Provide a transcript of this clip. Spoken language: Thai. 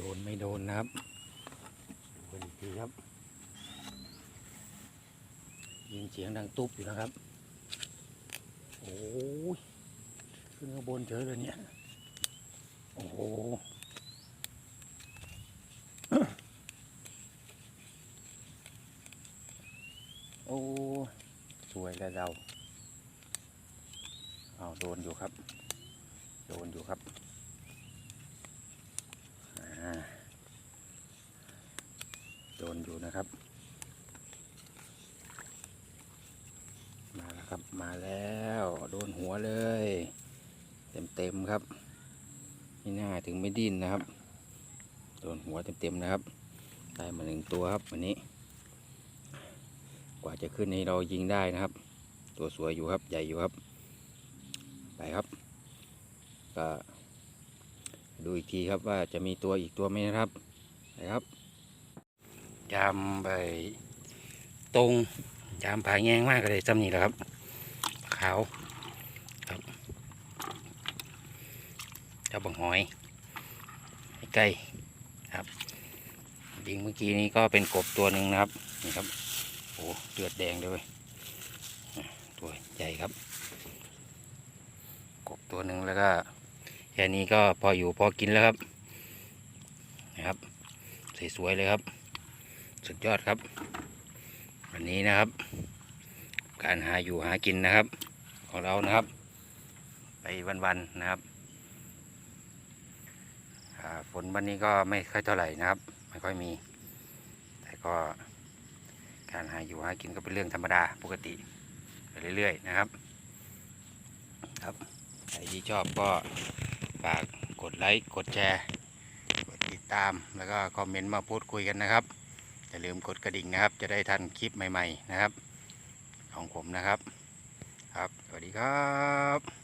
โดนไม่โดนนะครับดูกันอีกทีครับยิงเสียงดังตุ๊บอยู่นะครับ โอ้ยขึ้นข้างบนเฉยเลยเนี่ย โอ้โหโอ้สวยแล้วเราเอาโดนอยู่ครับ โดนอยู่ครับอ่า นอยู่นะครับ มาแล้วครับมาแล้วโดนหัวเลย เต็มเต็มๆครับนี่น่าถึงไม่ดิ้นนะครับ โดนหัวเต็มเต็มๆนะครับ ได้มาหนึ่งตัวครับวันนี้ กว่าจะขึ้นให้เรายิงได้นะครับ ตัวสวยอยู่ครับใหญ่อยู่ครับ ไปครับ ก็ดูอีกทีครับว่าจะมีตัวอีกตัวไหมนะครับไปครับ ยามไปตรงยามผายแงงมากเลยจำนี่แหละครับ ขาวครับเจ้าบังหอยใกล้ครับยิงเมื่อกี้นี้ก็เป็นกบตัวหนึ่งนะครับนี่ครับโอ้เลือดแดงเลยเว้ยตัวใหญ่ครับ กบตัวหนึ่งแล้วก็แค่นี้ก็พออยู่พอกินแล้วครับนะครับสวยๆเลยครับ สุดยอดครับ วันนี้นะครับ การหาอยู่หากินนะครับ ของเรานะครับ ไปวันๆนะครับฝนวันนี้ก็ไม่ค่อยเท่าไหร่นะครับ ไม่ค่อยมี แต่ก็การหาอยู่หากินก็เป็นเรื่องธรรมดาปกติไปเรื่อย ๆ นะครับ ครับใครที่ชอบก็ฝากกดไลค์กดแชร์ กดติดตามแล้วก็คอมเมนต์มาพูดคุยกันนะครับ อย่าลืมกดกระดิ่งนะครับ จะได้ทันคลิปใหม่ ๆ นะครับ ของผมนะครับ ครับ สวัสดีครับ